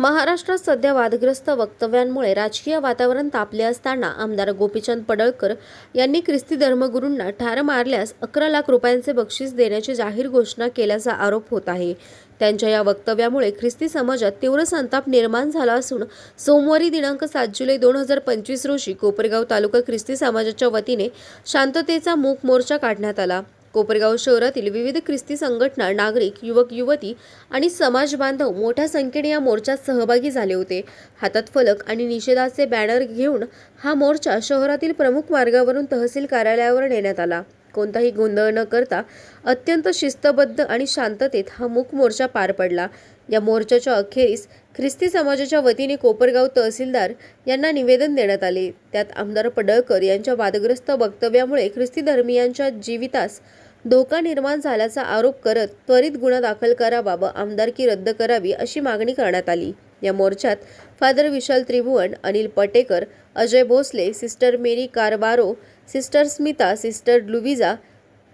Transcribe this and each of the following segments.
महाराष्ट्रात सध्या वादग्रस्त वक्तव्यांमुळे राजकीय वातावरण तापले असताना आमदार गोपीचंद पडळकर यांनी ख्रिस्ती धर्मगुरूंना ठार मारल्यास अकरा लाख रुपयांचे बक्षीस देण्याची जाहीर घोषणा केल्याचा आरोप होत आहे. त्यांच्या या वक्तव्यामुळे ख्रिस्ती समाजात तीव्र संताप निर्माण झाला असून सोमवारी दिनांक सात जुलै दोन हजार पंचवीस रोजी कोपरगाव तालुका ख्रिस्ती समाजाच्या वतीने शांततेचा मूक मोर्चा काढण्यात आला. कोपरगाव शहरातील विविध ख्रिस्ती संघटना नागरिक युवक युवती आणि समाज बांधव मोठ्या संख्येने या मोर्चात सहभागी झाले होते. हातात फलक आणि निषेधाचे बॅनर घेऊन हा मोर्चा शहरातील प्रमुख मार्गावरून तहसील कार्यालयावर नेण्यात आला. कोणताही गोंधळ न करता अत्यंत शिस्तबद्ध आणि शांततेत हा मूक मोर्चा पार पडला. या मोर्चाच्या अखेरीस ख्रिस्ती समाजाच्या वतीने कोपरगाव तहसीलदार यांना निवेदन देण्यात आले. त्यात आमदार पडळकर यांच्या वादग्रस्त वक्तव्यामुळे ख्रिस्ती धर्मियांच्या जीवितास धोका निर्माण झाल्याचा आरोप करत त्वरित गुन्हा दाखल करावा व आमदारकी रद्द करावी अशी मागणी करण्यात आली. या मोर्चात father Vishal Tribhuvan Anil Patekar Ajay Bhosale sister Mary Karbaro sister Smita sister Luvija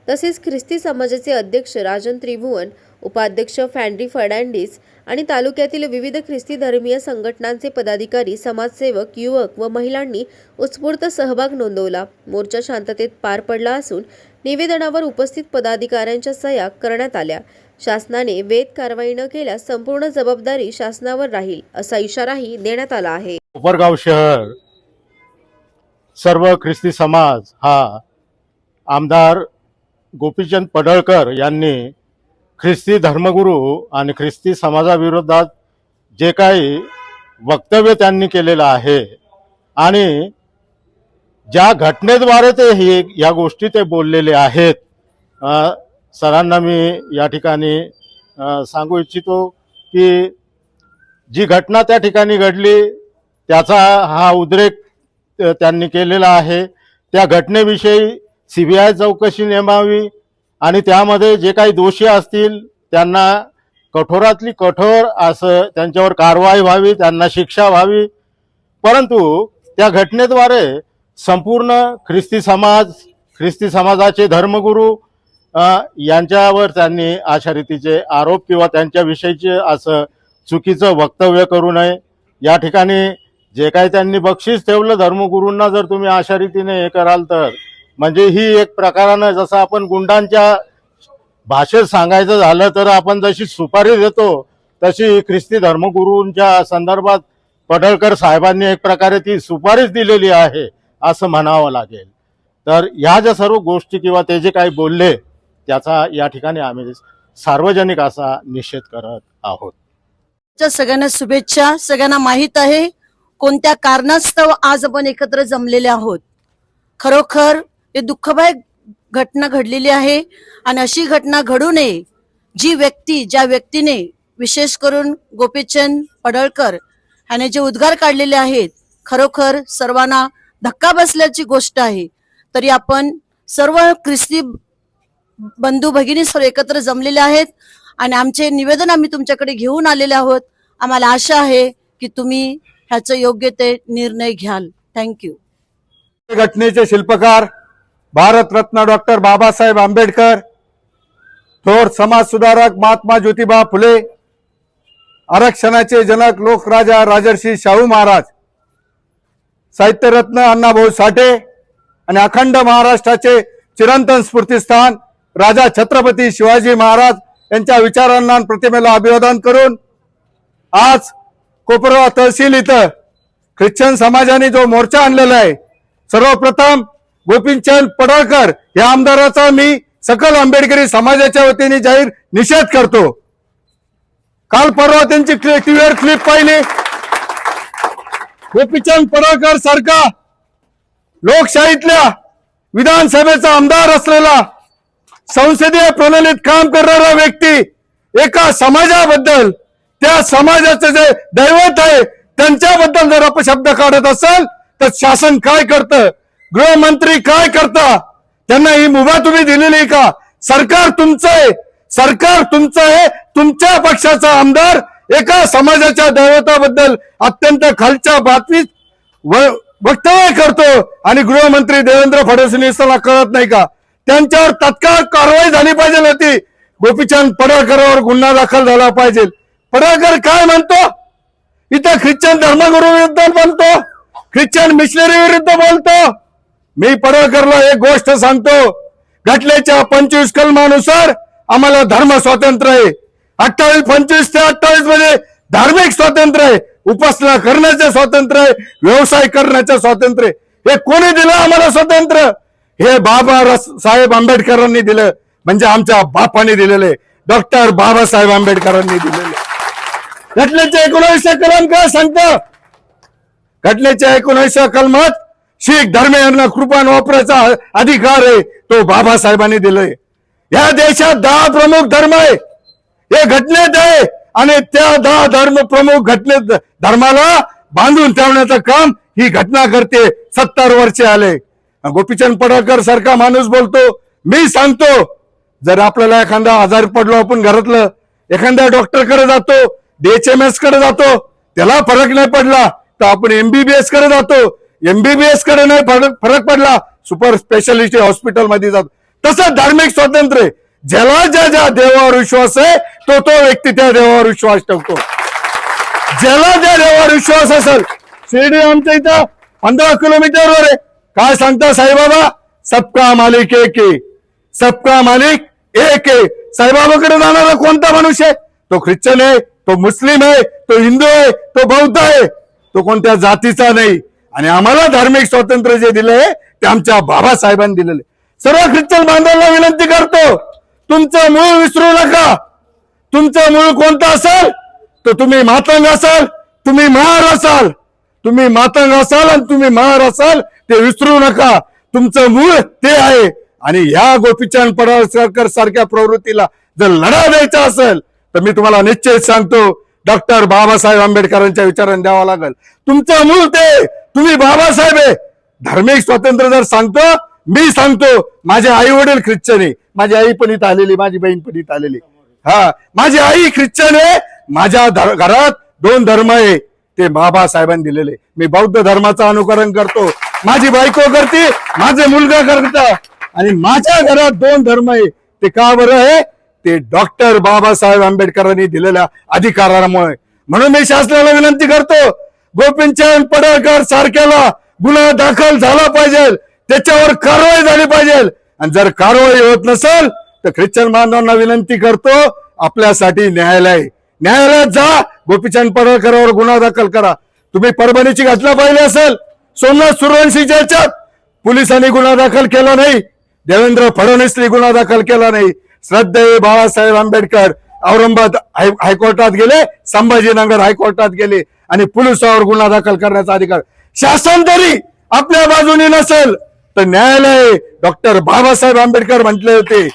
तसेच ख्रिस्ती समाजाचे अध्यक्ष राजन त्रिभुवन उपाध्यक्ष फॅन्ड्री फर्नांडिस आणि तालुक्यातील विविध ख्रिस्ती धर्मीय संघटनांचे पदाधिकारी समाजसेवक युवक व महिलांनी उत्स्फूर्त सहभाग नोंदवला. मोर्चा शांततेत पार पडला असून निवेदनावर उपस्थित पदाधिकाऱ्यांच्या सह्या करण्यात आल्या. शासनाने वेद कारवाई न केल्यास संपूर्ण जबाबदारी शासनावर राहील असा इशाराही देण्यात आला आहे. कोपरगाव शहर सर्व ख्रिस्ती समाज हा आमदार गोपीचंद पडळकर यांनी ख्रिस्ती धर्मगुरू आणि ख्रिस्ती समाजाविरोधात जे काही वक्तव्य त्यांनी केलेलं आहे आणि ज्या घटनेद्वारे ते हे या गोष्टी ते बोललेले आहेत सरांना मी या ठिकाणी सांगू इच्छितो की जी घटना त्या ठिकाणी घडली त्याचा हा उद्रेक त्यांनी केलेला आहे. त्या घटनेविषयी सी बी आय चौकशी नेमावी आणि त्यामध्ये जे काही दोषी असतील त्यांना कठोरातली कठोर असं त्यांच्यावर कारवाई व्हावी त्यांना शिक्षा व्हावी. परंतु त्या घटनेद्वारे संपूर्ण ख्रिस्ती समाज ख्रिस्ती समाजाचे धर्मगुरू यांच्यावर त्यांनी अशा रीतीचे आरोप किंवा त्यांच्याविषयीचे असं चुकीचं वक्तव्य करू नये. या ठिकाणी जे काही त्यांनी बक्षीस ठेवलं धर्मगुरूंना जर तुम्ही अशा रीतीने हे कराल तर म्हणजे ही एक प्रकारानं जसं आपण गुंडांच्या भाषेत सांगायचं झालं तर आपण जशी सुपारी देतो तशी ख्रिस्ती धर्मगुरूंच्या संदर्भात पडळकर साहेबांनी एक प्रकारे ती सुपारीच दिलेली आहे असं म्हणावं लागेल. तर ह्या ज्या सर्व गोष्टी किंवा ते जे काही बोलले त्याचा या ठिकाणी आम्ही सार्वजनिक असा निषेध करत आहोत. सगळ्यांना शुभेच्छा. सगळ्यांना माहीत आहे कोणत्या कारणास्तव आज आपण एकत्र जमलेले आहोत. खरोखर हे दुःखदायक घटना घडलेली आहे आणि अशी घटना घडू नये जी व्यक्ती ज्या व्यक्तीने विशेष करून गोपीचंद पडळकर ह्याने जे उद्गार काढलेले आहेत खरोखर सर्वांना धक्का बसल्याची गोष्ट आहे. तरी आपण सर्व ख्रिस्ती बंधू भगिनी सर्व एकत्र जमलेले आहेत आणि आमचे निवेदन आम्ही तुमच्याकडे घेऊन आलेले आहोत. आम्हाला आशा आहे की तुम्ही ह्याचं योग्य ते निर्णय घ्याल. थँक्यू घटनेचे शिल्पकार भारतरत्न डॉक्टर बाबासाहेब आंबेडकर थोर समाजसुधारक महात्मा ज्योतिबा फुले आरक्षणाचे जनक लोकराजा राजर्षी शाहू महाराज साहित्यरत्न अण्णाभाऊ साठे आणि अखंड महाराष्ट्राचे चिरंतन स्फूर्तीस्थान राजा छत्रपती शिवाजी महाराज यांच्या विचारांना प्रतिमेला अभिवादन करून आज कोपरवा तहसील इथं ख्रिश्चन समाजाने जो मोर्चा आणलेला आहे सर्वप्रथम गोपीचंद पडळकर या आमदाराचा मी सकल आंबेडकरी समाजाच्या वतीने जाहीर निषेध करतो. काल परवा त्यांची टीव्हीवर क्लिप पाहिली. गोपीचंद पडळकर सारखा लोकशाहीतल्या विधानसभेचा आमदार असलेला संसदीय प्रणालीत काम करणारा व्यक्ती एका समाजाबद्दल त्या समाजाचं जे दैवत आहे त्यांच्याबद्दल जर अपशब्द काढत असेल तर शासन काय करतं? गृहमंत्री काय करता? त्यांना ही मुभा तुम्ही दिलेली का? सरकार तुमचं आहे. सरकार तुमचं आहे. तुमच्या पक्षाचा आमदार एका समाजाच्या दैवताबद्दल अत्यंत खालच्या बातमीत वक्तव्य करतो. आणि गृहमंत्री देवेंद्र फडणवीस यांना कळत नाही का? त्यांच्यावर तत्काळ कारवाई झाली पाहिजे होती. गोपीचंद पडळकरवर गुन्हा दाखल झाला पाहिजे. पडळकर काय म्हणतो? इथं ख्रिश्चन धर्मगुरू विरुद्ध बोलतो. ख्रिश्चन मिशनरी विरुद्ध बोलतो. मी पडळकरला एक गोष्ट सांगतो. घटनेच्या पंचवीस कलमानुसार आम्हाला धर्म स्वातंत्र्य आहे. अठ्ठावीस पंचवीस ते अठ्ठावीसमध्ये धार्मिक स्वातंत्र्य आहे. उपासना करण्याचे स्वातंत्र्य आहे. व्यवसाय करण्याचे स्वातंत्र्य हे कोणी दिलं आम्हाला स्वातंत्र्य? हे बाबा साहेब आंबेडकरांनी दिलं. म्हणजे आमच्या बापाने दिलेले. डॉक्टर बाबासाहेब आंबेडकरांनी दिलेले. घटनेच्या एकोणीसशे कलम काय सांगतं? घटनेच्या एकोणीसशे कलमात शीख धर्मियांना कृपान वापरायचा अधिकार आहे तो बाबासाहेबांनी दिलाय. या देशात दहा प्रमुख धर्म आहे. हे घटनेत आहे आणि त्या दहा धर्म प्रमुख घटनेत धर्माला बांधून ठेवण्याचं काम ही घटना करते सत्तर वर्षे आले. गोपीचंद पडळकर सारखा माणूस बोलतो मी सांगतो जर आपल्याला एखादा आजार पडलो आपण घरातलं एखाद्या डॉक्टरकडे जातो डीएचएमएसकडे जातो त्याला फरक नाही पडला तर आपण एमबीबीएसकडे जातो एमबीबीएसकडे नाही फरक फरक पडला. सुपर स्पेशालिटी हॉस्पिटलमध्ये जातो तसं धार्मिक स्वातंत्र्य ज्याला ज्या ज्या देवावर विश्वास आहे तो तो व्यक्ती त्या देवावर विश्वास ठेवतो. ज्याला ज्या देवावर विश्वास असेल शिर्डी आमच्या इथं पंधरा किलोमीटरवर आहे. काय सांगता साईबाबा? सबका मालिक एक आहे. सबका मालिक एक आहे. साईबाबाकडे जाणारा कोणता मनुष्य आहे? तो ख्रिश्चन आहे तो मुस्लिम आहे तो हिंदू आहे तो बौद्ध आहे. तो कोणत्या जातीचा नाही. आणि आम्हाला धार्मिक स्वातंत्र्य जे दिलंय ते आमच्या बाबासाहेबांनी दिलेले सर्व ख्रिश्चन बांधवांना विनंती करतो तुमचं मूळ विसरू नका. तुमचं मूळ कोणतं असेल तर तुम्ही मातंग असाल तुम्ही महार असाल. तुम्ही मातंग असाल आणि तुम्ही महार असाल ते विसरू नका. तुमचं मूळ ते आहे. आणि ह्या गोपीचंद पडळकर सारख्या प्रवृत्तीला जर लढा द्यायचा असेल तर मी तुम्हाला निश्चित सांगतो डॉक्टर बाबासाहेब आंबेडकरांच्या विचाराने द्यावा लागेल. तुमचं मूळ ते तुम्ही बाबासाहेब आहे. धार्मिक स्वातंत्र्य जर सांगतो मी सांगतो माझे आई वडील ख्रिश्चन आहे. माझी आई पण इथं आलेली माझी बहीण पण इथं आलेली. हा माझी आई ख्रिश्चन आहे. माझ्या घरात दोन धर्म आहे. ते बाबासाहेबांनी दिलेले. मी बौद्ध धर्माचं अनुकरण करतो. माझी बायको करते माझे मुलगा करता. आणि माझ्या घरात दोन धर्म आहे. ते का बरं आहे? ते डॉक्टर बाबासाहेब आंबेडकरांनी दिलेल्या अधिकारामुळे. म्हणून मी शासनाला विनंती करतो गोपीचंद पडळकर सारख्याला गुन्हा दाखल झाला पाहिजे त्याच्यावर कारवाई झाली पाहिजे. आणि जर कारवाई होत नसेल तर ख्रिश्चन बांधवांना विनंती करतो आपल्यासाठी न्यायालय न्यायालयात जा गोपीचंद पडळकरांवर गुन्हा दाखल करा. तुम्ही परभणीची घटना पाहिली असेल सोमनाथ सूर्यवंशीच्या याच्यात पोलिसांनी गुन्हा दाखल केला नाही देवेंद्र फडणवीसनी गुन्हा दाखल केला नाही. श्रद्धेय बाळासाहेब आंबेडकर औरंगाबाद हाय- हायकोर्टात गेले संभाजीनगर हायकोर्टात गेले आणि पोलिसावर गुन्हा दाखल करण्याचा अधिकार. शासन तरी आपल्या बाजूने नसेल तर न्यायालय डॉक्टर बाबासाहेब आंबेडकर म्हटले होते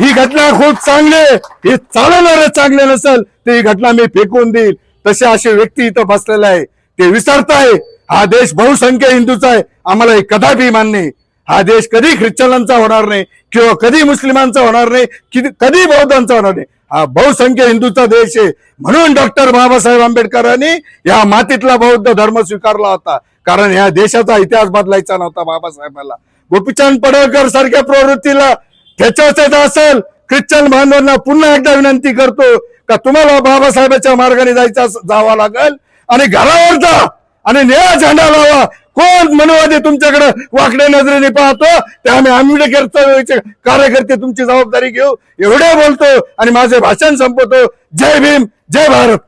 ही घटना खूप चांगली आहे. हे चालवणार चांगले नसेल तर ही घटना मी फेकून देईल. तसे असे व्यक्ती इथं बसलेले आहे. ते विसरताय. हा देश बहुसंख्य हिंदूचा आहे. आम्हाला हे कदापि मान्य नाही. हा देश कधी ख्रिश्चनांचा होणार नाही किंवा कधी मुस्लिमांचा होणार नाही कधी बौद्धांचा होणार नाही. हा बहुसंख्य हिंदूचा देश आहे. म्हणून डॉक्टर बाबासाहेब आंबेडकरांनी या मातीतला बौद्ध धर्म स्वीकारला होता. कारण या देशाचा इतिहास बदलायचा नव्हता बाबासाहेबांना. गोपीचंद पडळकर सारख्या प्रवृत्तीला त्याच्याच असेल ख्रिश्चन बांधवांना पुन्हा एकदा विनंती करतो का तुम्हाला बाबासाहेबाच्या मार्गाने जायचं जावा लागेल? आणि घरावर जा आणि निळा झेंडा लावा. कोण मनोवादी तुमच्याकडे वाकड्या नजरेने पाहतो? त्यामुळे आम्ही कार्यकर्ते तुमची जबाबदारी घेऊ. एवढे बोलतो आणि माझे भाषण संपवतो. जय भीम जय भारत.